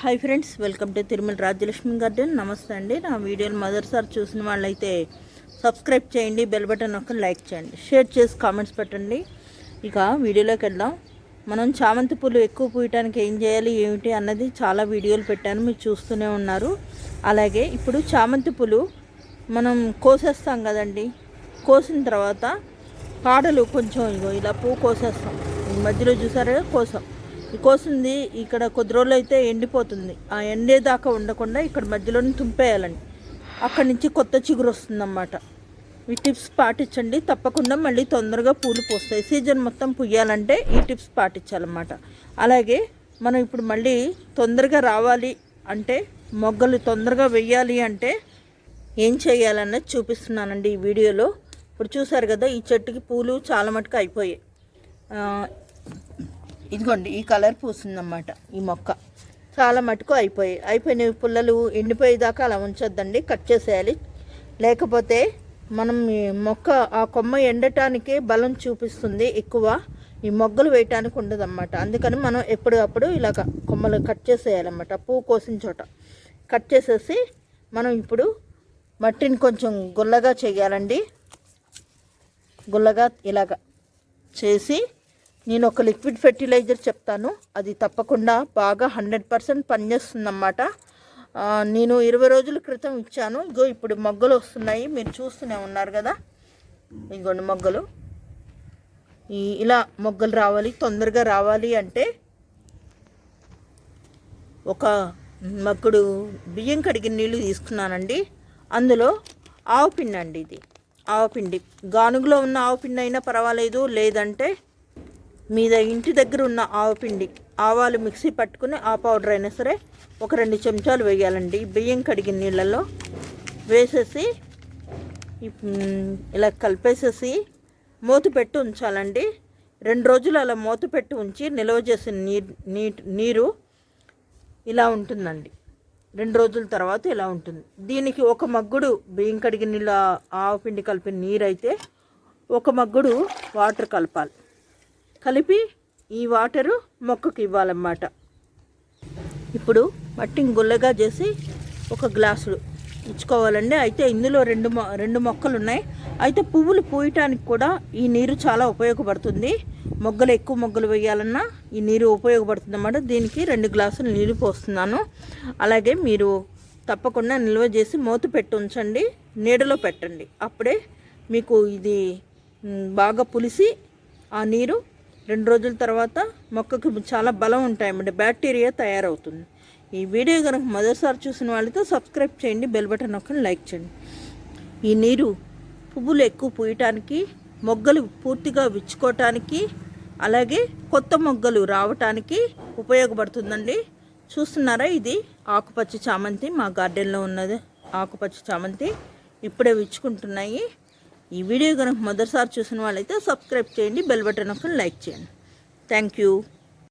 Hi friends welcome to Tirumala Rajyalakshmi garden నమస్తే అండి. నా వీడియోని మొదటిసారి చూసిన వాళ్ళైతే సబ్స్క్రైబ్ చేయండి బెల్ బటన్ ఒక లైక్ చేయండి. షేర్ చేసి కామెంట్స్ పెట్టండి. ఇక వీడియోలోకి వెళ్దాం. మనం చామంతి పూలు ఎక్కువ పూయటానికి ఏం చేయాలి ఏమిటి అన్నది చాలా వీడియోలు పెట్టాను. మీరు చూస్తూనే ఉన్నారు. అలాగే ఇప్పుడు చామంతి పూలు మనం కోసేస్తాం కదండి. కోసిన తర్వాత కాడలు కొంచెం ఇగో ఇలా పువ్వు కోసేస్తాం. ఈ మధ్యలో చూసారా కోసాం. కోసింది ఇక్కడ కొద్ది రోజులు అయితే ఎండిపోతుంది. ఆ ఎండేదాకా ఉండకుండా ఇక్కడ మధ్యలోనే తుంపేయాలండి అక్కడి నుంచి కొత్త చిగురు వస్తుందన్నమాట. ఈ టిప్స్ పాటించండి. తప్పకుండా మళ్ళీ తొందరగా పూలు పోస్తాయి. సీజన్ మొత్తం పుయ్యాలంటే ఈ టిప్స్ పాటించాలన్నమాట. అలాగే మనం ఇప్పుడు మళ్ళీ తొందరగా రావాలి అంటే మొగ్గలు తొందరగా వెయ్యాలి అంటే ఏం చేయాలన్నది చూపిస్తున్నానండి ఈ వీడియోలో. ఇప్పుడు చూసారు కదా ఈ చెట్టుకి పూలు చాలా మటుకు అయిపోయాయి. ఇదిగోండి ఈ కలర్ పూసిందన్నమాట ఈ మొక్క. చాలా మటుకు అయిపోయాయి అయిపోయిన పుల్లలు ఎండిపోయేదాకా అలా ఉంచొద్దండి కట్ చేసేయాలి. లేకపోతే మనం ఈ మొక్క ఆ కొమ్మ ఎండటానికి బలం చూపిస్తుంది ఎక్కువ ఈ మొగ్గలు వేయటానికి ఉండదన్నమాట. అందుకని మనం ఎప్పటికప్పుడు ఇలాగ కొమ్మలు కట్ చేసేయాలన్నమాట పువ్వు కోసిన చోట. కట్ చేసేసి మనం ఇప్పుడు మట్టిని కొంచెం గుల్లగా చేయాలండి. గుల్లగా ఇలాగ చేసి నేను ఒక లిక్విడ్ ఫెర్టిలైజర్ చెప్తాను. అది తప్పకుండా బాగా హండ్రెడ్ పర్సెంట్ పనిచేస్తుందన్నమాట. నేను ఇరవై రోజుల క్రితం ఇచ్చాను. ఇగో ఇప్పుడు మొగ్గలు వస్తున్నాయి. మీరు చూస్తూనే ఉన్నారు కదా? ఇంకొన్ని మొగ్గలు. ఈ ఇలా మొగ్గలు రావాలి తొందరగా రావాలి అంటే ఒక మగ్గుడు బియ్యం కడిగిన నీళ్ళు తీసుకున్నానండి. అందులో ఆవు పిండి అండి ఇది. ఆవు పిండి. గానుగులో ఉన్న ఆవు పిండి అయినా పర్వాలేదు. లేదంటే మీద ఇంటి దగ్గర ఉన్న ఆవు పిండి. ఆవాలు మిక్సీ పట్టుకుని ఆ పౌడర్ అయినా సరే ఒక రెండు చెంచాలు వేయాలండి. బియ్యం కడిగిన నీళ్ళల్లో వేసేసి ఇలా కలిపేసేసి మూత పెట్టి ఉంచాలండి. రెండు రోజులు అలా మూత పెట్టి ఉంచి నిల్వ చేసిన నీరు నీట్ నీరు ఇలా ఉంటుందండి. రెండు రోజుల తర్వాత ఇలా ఉంటుంది. దీనికి ఒక మగ్గుడు బియ్యం కడిగిన నీళ్ళు ఆ- ఆవు పిండి కలిపిన నీరు అయితే ఒక మగ్గుడు వాటర్ కలపాలి. కలిపి ఈ వాటరు మొక్కకి ఇవ్వాలన్నమాట. ఇప్పుడు మట్టిని గుల్లగా చేసి ఒక గ్లాసులు ఇచ్చుకోవాలండి అయితే ఇందులో రెండు మొ రెండు మొక్కలు ఉన్నాయి అయితే పువ్వులు పూయటానికి కూడా ఈ నీరు చాలా ఉపయోగపడుతుంది. మొగ్గలు ఎక్కువ మొగ్గలు వేయాలన్నా ఈ నీరు ఉపయోగపడుతుంది అన్నమాట దీనికి రెండు గ్లాసులు నీరు పోస్తున్నాను. అలాగే మీరు తప్పకుండా నిల్వ చేసి మూత పెట్టి ఉంచండి. నీడలో పెట్టండి. అప్పుడే మీకు ఇది బాగా పులిసి ఆ నీరు రెండు రోజుల తర్వాత మొక్కకు చాలా బలం ఉంటాయన్నమాట. బ్యాక్టీరియా తయారవుతుంది. ఈ వీడియో కనుక మొదటిసారి చూసిన వాళ్ళతో సబ్స్క్రైబ్ చేయండి బెల్ బటన్ నొక్కండి లైక్ చేయండి. ఈ నీరు పువ్వులు ఎక్కువ పూయటానికి మొగ్గలు పూర్తిగా విచ్చుకోవటానికి అలాగే కొత్త మొగ్గలు రావటానికి ఉపయోగపడుతుందండి. చూస్తున్నారా ఇది? ఆకుపచ్చ చామంతి మా గార్డెన్లో ఉన్నది. ఆకుపచ్చ చామంతి ఇప్పుడే విచ్చుకుంటున్నాయి. ఈ వీడియో కనుక మొదటిసారి చూసిన వాళ్ళైతే సబ్స్క్రైబ్ చేయండి బెల్ బటన్ ఒక లైక్ చేయండి. Thank you